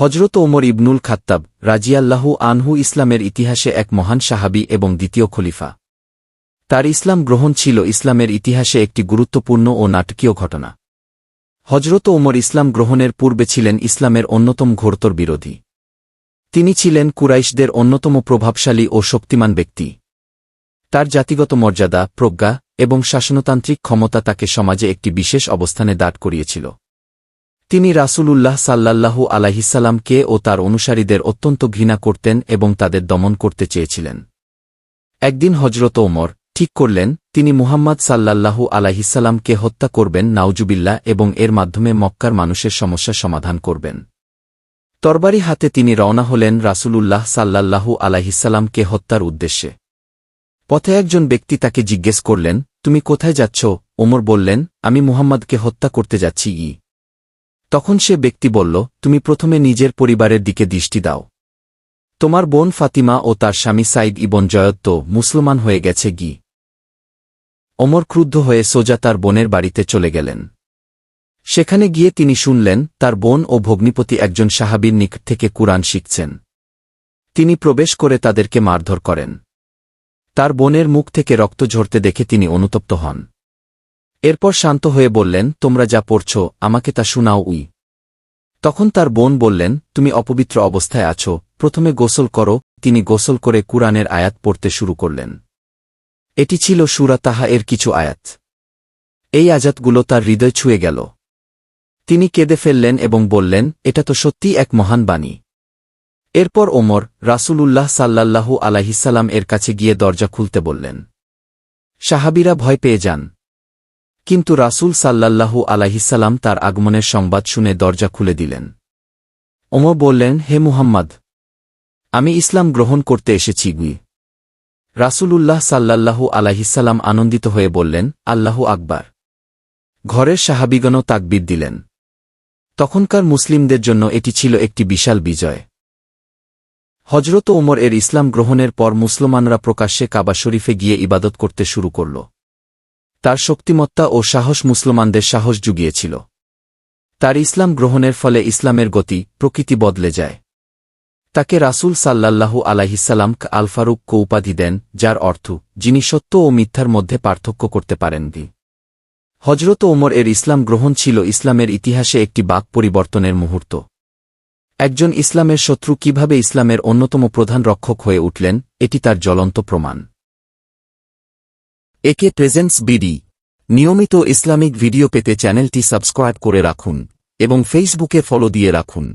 হজরত ওমর ইবনুল খাত্তাব রাজিয়াল্লাহু আনহু ইসলামের ইতিহাসে এক মহান সাহাবী এবং দ্বিতীয় খলিফা। তার ইসলাম গ্রহণ ছিল ইসলামের ইতিহাসে একটি গুরুত্বপূর্ণ ও নাটকীয় ঘটনা। হজরত ওমর ইসলাম গ্রহণের পূর্বে ছিলেন ইসলামের অন্যতম ঘোরতর বিরোধী। তিনি ছিলেন কুরাইশদের অন্যতম প্রভাবশালী ও শক্তিমান ব্যক্তি। তার জাতিগত মর্যাদা, প্রজ্ঞা এবং শাসনতান্ত্রিক ক্ষমতা তাকে সমাজে একটি বিশেষ অবস্থানে দাঁড় করিয়েছিল। তিনি রাসূলুল্লাহ সাল্লাল্লাহু আলাহিসাল্লামকে ও তার অনুসারীদের অত্যন্ত ঘৃণা করতেন এবং তাদের দমন করতে চেয়েছিলেন। একদিন হজরত ওমর ঠিক করলেন, তিনি মুহাম্মদ সাল্লাল্লাহু আলাহিসাল্লামকে হত্যা করবেন নাউজুবিল্লা এবং এর মাধ্যমে মক্কার মানুষের সমস্যা সমাধান করবেন। তরবারি হাতে তিনি রওনা হলেন রাসূলুল্লাহ সাল্লাল্লাহু আলাহিসাল্লামকে হত্যার উদ্দেশ্যে। পথে একজন ব্যক্তি তাকে জিজ্ঞেস করলেন, তুমি কোথায় যাচ্ছ? ওমর বললেন, আমি মুহাম্মদকে হত্যা করতে যাচ্ছি। ই তখন সে ব্যক্তি বলল, তুমি প্রথমে নিজের পরিবারের দিকে দৃষ্টি দাও। তোমার বোন ফাতিমা ও তার স্বামী সাইদ ইবন জয়ত্ত মুসলমান হয়ে গেছে গি। অমর ক্রুদ্ধ হয়ে সোজা তার বোনের বাড়িতে চলে গেলেন। সেখানে গিয়ে তিনি শুনলেন, তার বোন ও ভগ্নিপতি একজন সাহাবীর নিকট থেকে কুরআন শিখছেন। তিনি প্রবেশ করে তাদেরকে মারধর করেন। তার বোনের মুখ থেকে রক্ত ঝরতে দেখে তিনি অনুতপ্ত হন। এরপর শান্ত হয়ে বললেন, তোমরা যা পড়ছ, আমাকে তা শুনাও উই। তখন তার বোন বললেন, তুমি অপবিত্র অবস্থায় আছো, প্রথমে গোসল করো। তিনি গোসল করে কুরআনের আয়াত পড়তে শুরু করলেন। এটি ছিল সুরা তাহা এর কিছু আয়াত। এই আজাতগুলো তার হৃদয় ছুঁয়ে গেল। তিনি কেঁদে ফেললেন এবং বললেন, এটা তো সত্যিই এক মহান বাণী। এরপর ওমর রাসূলুল্লাহ সাল্লাল্লাহু আলাহিসাল্লাম এর কাছে গিয়ে দরজা খুলতে বললেন, সাহাবিরা ভয় পেয়ে যান। কিন্তু রাসূল সাল্লাল্লাহু আলাহিসাল্লাম তার আগমনের সংবাদ শুনে দরজা খুলে দিলেন। ওমর বললেন, হে মুহাম্মদ, আমি ইসলাম গ্রহণ করতে এসেছি, গুই। রাসূলুল্লাহ সাল্লাল্লাহু আলাহিসাল্লাম আনন্দিত হয়ে বললেন, আল্লাহু আকবার। ঘরের সাহাবিগণও তাকবির দিলেন। তখনকার মুসলিমদের জন্য এটি ছিল একটি বিশাল বিজয়। হজরত ওমর এর ইসলাম গ্রহণের পর মুসলমানরা প্রকাশ্যে কাবা শরীফে গিয়ে ইবাদত করতে শুরু করল। তার শক্তিমত্তা ও সাহস মুসলমানদের সাহস জুগিয়েছিল। তার ইসলাম গ্রহণের ফলে ইসলামের গতি প্রকৃতি বদলে যায়। তাকে রাসূল সাল্লাল্লাহু আলাহিসাল্লাম আলফারুক কো উপাধি দেন, যার অর্থ, যিনি সত্য ও মিথ্যার মধ্যে পার্থক্য করতে পারেন দি হজরত ওমর এর ইসলাম গ্রহণ ছিল ইসলামের ইতিহাসে একটি বাক পরিবর্তনের মুহূর্ত। একজন ইসলামের শত্রু কীভাবে ইসলামের অন্যতম প্রধান রক্ষক হয়ে উঠলেন, এটি তার জ্বলন্ত প্রমাণ। একে প্রেজেন্টস বিডি নিয়মিত ইসলামিক ভিডিও পেতে চ্যানেলটি সাবস্ক্রাইব করে রাখুন এবং ফেসবুকে ফলো দিয়ে রাখুন।